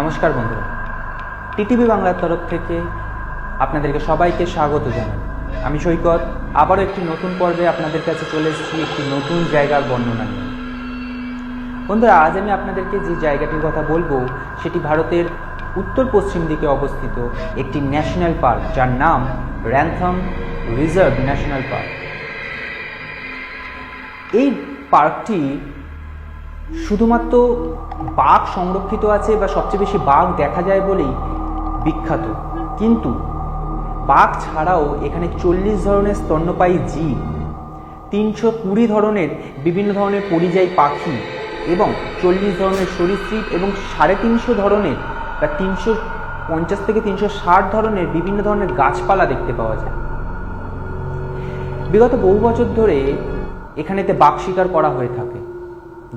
নমস্কার বন্ধুরা। টিটিভি বাংলার তরফ থেকে আপনাদেরকে সবাইকে স্বাগত জানাই। আমি সৈকত, আবারও একটি নতুন পর্বে আপনাদের কাছে চলে এসেছি, একটি নতুন জায়গার বর্ণনা নিয়ে। বন্ধুরা, আজ আমি আপনাদেরকে যে জায়গাটির কথা বলব, সেটি ভারতের উত্তর পশ্চিম দিকে অবস্থিত একটি ন্যাশনাল পার্ক, যার নাম র্যান্থম রিজার্ভ ন্যাশনাল পার্ক। এই পার্কটি শুধুমাত্র বাঘ সংরক্ষিত আছে বা সবচেয়ে বেশি বাঘ দেখা যায় বলেই বিখ্যাত। কিন্তু বাঘ ছাড়াও এখানে চল্লিশ ধরনের স্তন্যপায়ী জীব, তিনশো কুড়ি ধরনের বিভিন্ন ধরনের পরিযায়ী পাখি এবং চল্লিশ ধরনের সরীসৃপ এবং সাড়ে তিনশো ধরনের বা তিনশো পঞ্চাশ থেকে তিনশো ষাট ধরনের বিভিন্ন ধরনের গাছপালা দেখতে পাওয়া যায়। বিগত বহু বছর ধরে এখানেতে বাঘ শিকার করা হয়ে থাকে।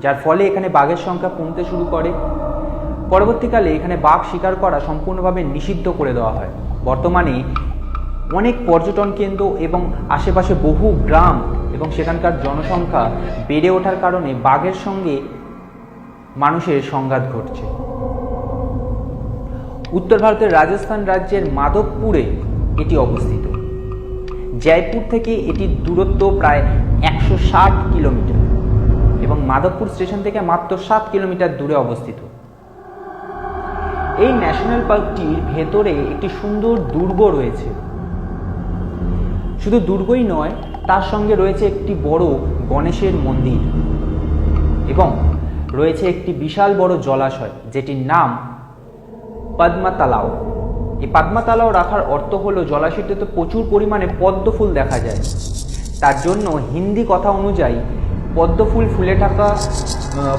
যার ফলে এখানে বাঘের সংখ্যা কমতে শুরু করে। পরবর্তীকালে এখানে বাঘ শিকার করা সম্পূর্ণভাবে নিষিদ্ধ করে দেওয়া হয়। বর্তমানে অনেক পর্যটন কেন্দ্র এবং আশেপাশে বহু গ্রাম এবং সেখানকার জনসংখ্যা বেড়ে ওঠার কারণে বাঘের সঙ্গে মানুষের সংঘাত ঘটছে। উত্তর ভারতের রাজস্থান রাজ্যের মাধবপুরে এটি অবস্থিত। জয়পুর থেকে এটির দূরত্ব প্রায় একশো ষাট কিলোমিটার। মাধবপুর স্টেশন থেকে মাত্র সাত কিলোমিটার দূরে অবস্থিত। এই ন্যাশনাল পার্কটির ভেতরে একটি সুন্দর দুর্গ রয়েছে। শুধু দুর্গই নয়, তার সঙ্গে রয়েছে একটি বড় গণেশের মন্দির এবং রয়েছে একটি বিশাল বড় জলাশয়, যেটির নাম পদ্মাতালাও। এই পদ্মাতালাও রাখার অর্থ হলো, জলাশয়টিতে প্রচুর পরিমাণে পদ্ম ফুল দেখা যায়। তার জন্য হিন্দি কথা অনুযায়ী পদ্ম ফুল থাকা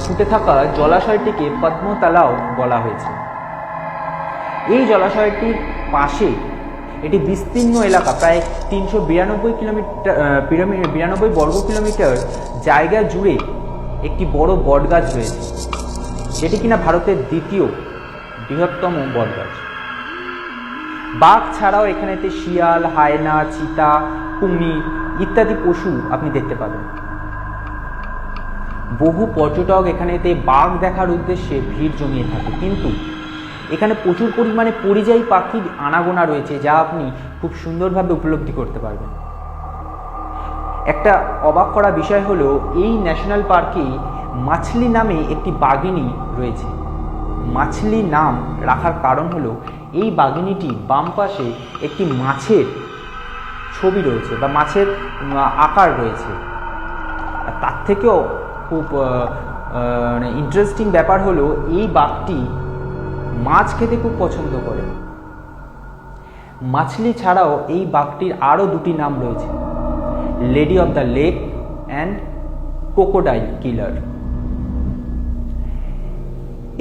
ফুটে থাকা জলাশয়টিকে পদ্ম তালাও বলা হয়েছে। এই জলাশয়টির পাশে এটি বিস্তীর্ণ এলাকা, প্রায় তিনশো বিরানব্বই কিলোমিটার বিরানব্বই বর্গ কিলোমিটার জায়গা জুড়ে একটি বড় বটগাছ রয়েছে। যেটি কিনা ভারতের দ্বিতীয় বৃহত্তম বটগাছ। বাঘ ছাড়াও এখানেতে শিয়াল, হায়না, চিতা, কুমির ইত্যাদি পশু আপনি দেখতে পাবেন। বহু পর্যটক এখানেতে বাঘ দেখার উদ্দেশ্যে ভিড় জমিয়ে থাকে। কিন্তু এখানে প্রচুর পরিমাণে পরিযায়ী পাখির আনাগোনা রয়েছে, যা আপনি খুব সুন্দরভাবে উপলব্ধি করতে পারবেন। একটা অবাক করা বিষয় হলো, এই ন্যাশনাল পার্কে মাছলি নামে একটি বাঘিনী রয়েছে। মাছলি নাম রাখার কারণ হলো, এই বাঘিনীটি বাম পাশে একটি মাছের ছবি রয়েছে বা মাছের আকার রয়েছে। তার থেকেও খুব মানে ইন্টারেস্টিং ব্যাপার হলো, এই বাঘটি মাছ খেতে খুব পছন্দ করে। মাছলি ছাড়াও এই বাঘটির আরও দুটি নাম রয়েছে। Lady of the lake and crocodile killer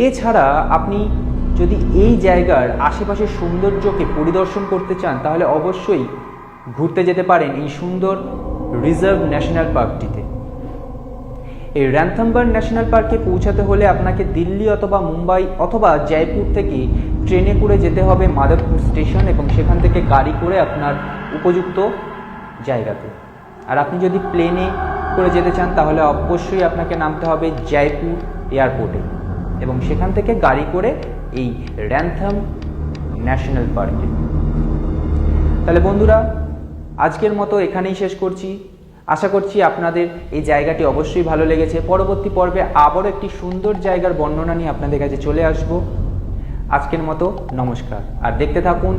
এছাড়া আপনি যদি এই জায়গার আশেপাশের সৌন্দর্যকে পরিদর্শন করতে চান, তাহলে অবশ্যই ঘুরতে যেতে পারেন এই সুন্দর রিজার্ভ ন্যাশনাল পার্কটিতে। এই র্যান্থাম্বার ন্যাশনাল পার্কে পৌঁছাতে হলে আপনাকে দিল্লি অথবা মুম্বাই অথবা জয়পুর থেকে ট্রেনে করে যেতে হবে মাধবপুর স্টেশন এবং সেখান থেকে গাড়ি করে আপনার উপযুক্ত জায়গাতে। আর আপনি যদি প্লেনে করে যেতে চান তাহলে অবশ্যই আপনাকে নামতে হবে জয়পুর এয়ারপোর্টে এবং সেখান থেকে গাড়ি করে এই র্যান্থাম ন্যাশনাল পার্কে। তাহলে বন্ধুরা, আজকের মতো এখানেই শেষ করছি। আশা করছি আপনাদের এই জায়গাটি অবশ্যই ভালো লেগেছে। পরবর্তী পর্বে আবারও একটি সুন্দর জায়গার বর্ণনা নিয়ে আপনাদের কাছে চলে আসব। আজকের মতো নমস্কার। আর দেখতে থাকুন